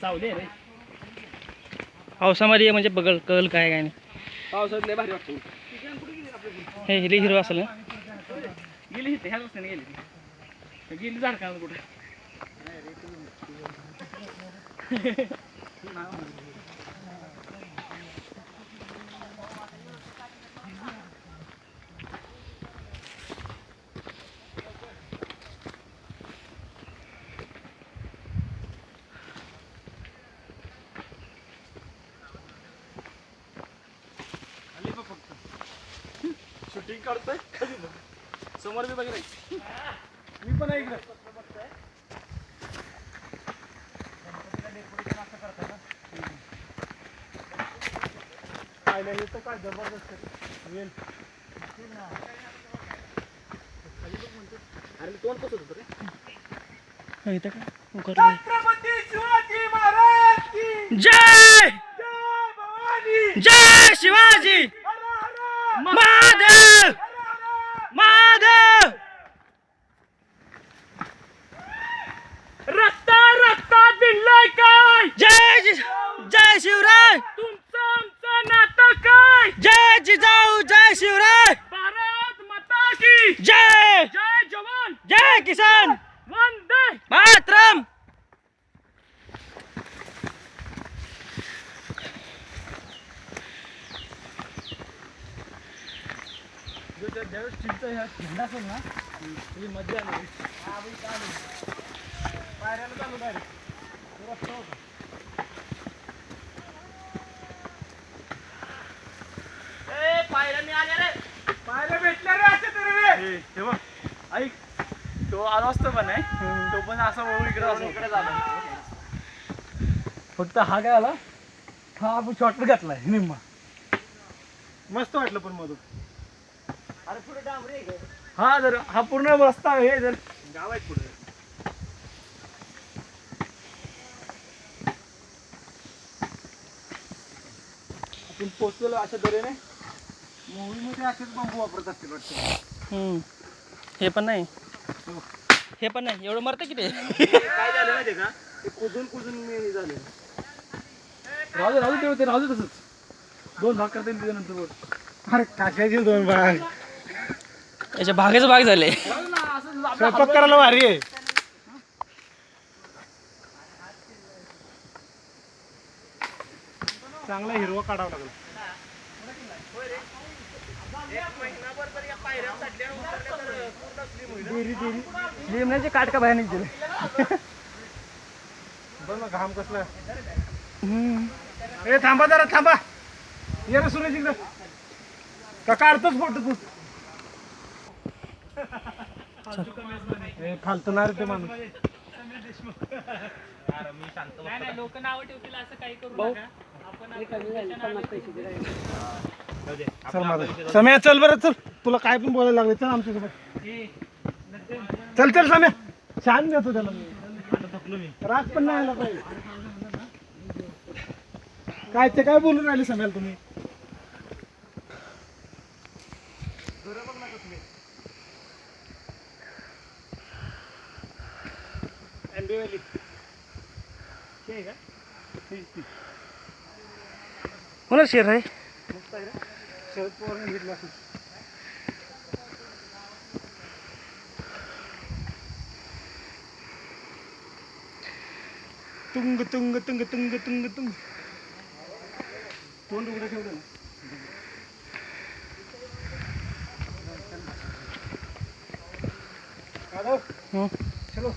सावली आहे रे. पावसामध्ये म्हणजे बघल कल काय काय नाही. पावसात लय भारी वाटतो. हे हिरी हिरो असेल ना? गेली इथे ह्याच रस्त्याने गेली. ती गेली झाडकाला कुठे? काढतोय. समोर बी बघितलं मी पण ऐकलं पाहिलं तर काय जबरदस्त वेल अरे तोंड कसं होतं रे? इथं काय? उकरलंय. छत्रपती शिवाजी महाराज की. जय! जय भवानी. जय शिवाजी! जय जिजाऊ जय शिवराय। भारत माता की। जय। जय जवान। जय किसान। वंदे। मातरम। ज्यावेळेस चिंच ह्या झेंडा असेल ना तुझी मजा आली पायऱ्याला चालू डायरेक्ट रस्ता होता पायऱ्या भेटल्या रे असे तर रे हे बघ ऐक तो आला असतो पण आहे तो पण असा इकडे असं इकडे झाला. फक्त हा काय आला? हा आपण शॉर्टकट घातलाय निम्मा. मस्त वाटलं पण मधून. हा जर हा पूर्ण रस्ता आहे जर. गाव आहे पुढे. आपण पोचलेलो अशा तऱ्हेने. मूवीमध्ये असेच बांबू वापरत असतील वाटतं. हम्म. हे पण नाही. हे पण नाही एवढं मरतं किती काय झालं माहितीये का? ते कुजून कुजून मी हे झाले. राहू दे राहू दे ते राहू दे तसंच. दोन भाग करता येईल त्याच्यानंतर बोल अरे दोन भाग. याच्या भागाचे भाग झाले. स्वयंपाक करायला भारी आहे. चांगला हिरवा काढावा लागला. लिमण्याचे काट का बाहेर निघते बघ ना घाम कसला ए थांबा जरा थांबा. ये रे सुरेश इकडं. का काढतोच फोटो तू? ए, फालतू ना रे ते माणूस. लोक नाव ठेवतील असं काही करू चल माझं. सम्या चल बरं चल. तुला काय पण बोलायला लागले चल आमच्यासोबत. चल चल सम्या. छान देतो त्याला मी. राग पण नाही आला पाहिजे. काय ते काय बोलून राहिले सम्याला तुम्ही. कोणा शेर आहे? मस्त आहे रे शरद पवारने घेतला असेल तुंग तुंग तुंग तुंग तुंग तुंग तोंड उघडं ठेवलं ना माधव, हं. चलो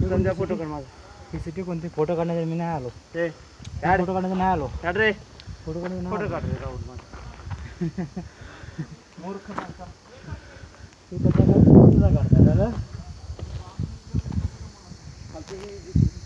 समजा फोटो काढ माझा ही सिटी कोणती फोटो काढण्यासाठी मी नाही आलो ते फोटो काढण्यासाठी नाही आलो काढ रे फोटो काढण्यासाठी फोटो काढ रे राहुल माझा मूर्ख माणसा तू त्याचा काय तुझा काढता दादा खालती